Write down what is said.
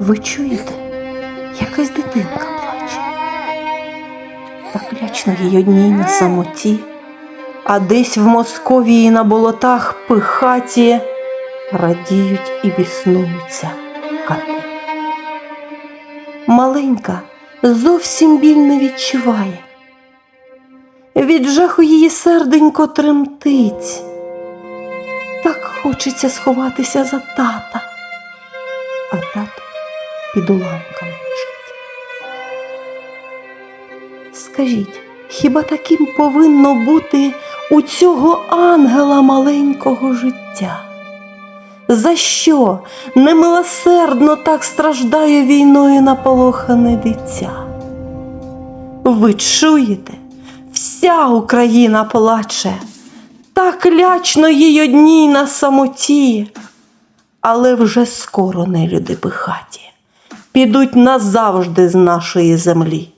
Ви чуєте, якась дитинка плаче. Так лячно їй одній на самоті, а десь в Московії на болотах пихаті радіють і біснуються кати. Маленька зовсім біль не відчуває. Від жаху її серденько тремтить. Так хочеться сховатися за тата, під уламками лежить. Скажіть, хіба таким повинно бути у цього ангела маленького життя? За що немилосердно так страждає війною наполохане дитя? Ви чуєте? Вся Україна плаче, так лячно їй одній на самоті, але вже скоро нелюди пихаті підуть назавжди з нашої землі.